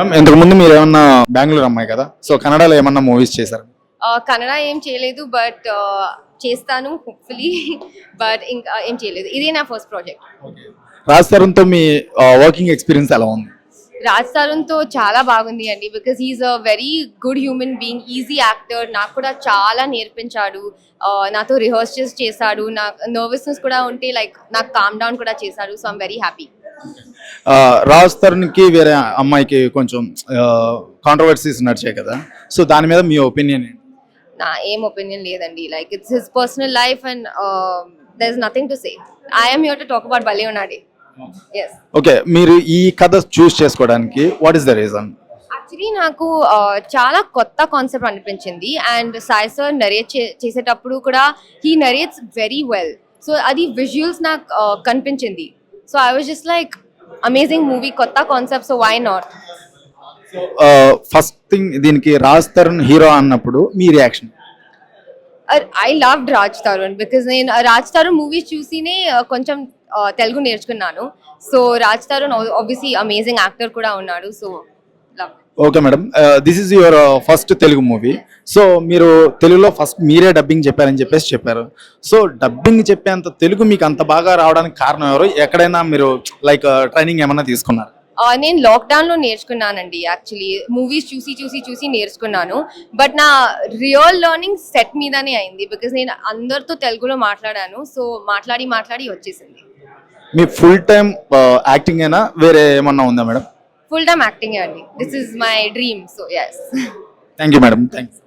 Ma'am ఇంతకు ముందు మీరు ఏమన్నా బెంగళూరు అమ్మాయి కదా సో కన్నడలో ఏమన్నా మూవీస్ చేశారు? కన్నడ ఏం చేయలేదు బట్ చేస్తాను హోప్ఫుల్లీ బట్ ఇంకా ఏం చేయలేదు. ఇదే నా ఫస్ట్ ప్రాజెక్ట్ రాజ్ తరుణ్తో మీ వర్కింగ్ ఎక్స్పీరియన్స్ ఎలా ఉంది? రాజ్ తరుణ్తో చాలా బాగుంది అండి because he's a very good human being easy actor నాకు కూడా చాలా నేర్పించాడు. నాతో రిహర్సల్స్ చేశాడు నా నర్వస్నెస్ కూడా ఉంటే లైక్ నాకు కామ్ డౌన్ కూడా చేశాడు so I'm very happy Raj తరుణ్కి వేరే అమ్మాయికి కొంచెం కాంట్రవర్సీస్ నడిచాయి కదా. సో దాని మీద మీ ఒపీనియన్ నా ఏం ఒపీనియన్ లేదండి. Like it's his personal life and there is nothing to say I'm your to talk about బలే ఉన్నాడే ఓకే మీరు ఈ కథ చూస్ చేసుకోవడానికి what is the reason actually నాకు చాలా కొత్త కాన్సెప్ట్ అనిపించింది. అండ్ సాయి సార్ నరేట్ చేసేటప్పుడు కూడా he narrates very well so అది విజువల్స్ నాకు కనిపించింది. So I was just like amazing movie కొత్త concept so why not first thing దీనికి రాజ్ తరుణ్ హీరో అన్నప్పుడు మీ reaction I love Raj Tarun because నేను రాజ్ తరుణ్ మూవీస్ చూసినే ఆ, కొంచెం ఆ, తెలుగు నేర్చుకున్నాను. So Raj Tarun obviously amazing actor కూడా ఉన్నాడు. So okay madam. This is your first Telugu movie so మీరు తెలుగులో ఫస్ట్ మీరే డబ్బింగ్ చెప్పారని చెప్పేసి చెప్పారు. సో డబ్బింగ్ చెప్పేంత తెలుగు మీకు అంత బాగా రావడానికి కారణం ఎవరు? ఎక్కడైనా మీరు లైక్ ట్రైనింగ్ ఏమన్నా తీసుకున్నారు? ఆ, నేను లాక్డౌన్లో నేర్చుకున్నానండి యాక్చువల్లీ మూవీస్ చూసి చూసి చూసి నేర్చుకున్నాను. బట్ నా రియల్ లెర్నింగ్ సెట్ మీదనే అయింది బికాస్ నేను అందరితో తెలుగులో మాట్లాడాను. సో మాట్లాడి మాట్లాడి వచ్చేసింది. మీ ఫుల్ టైం యాక్టింగ్ అయినా వేరే ఏమన్నా ఉందా మేడం? ఫుల్ టైమ్ యాక్టింగ్ అండి this is my dream so yes thank you madam thank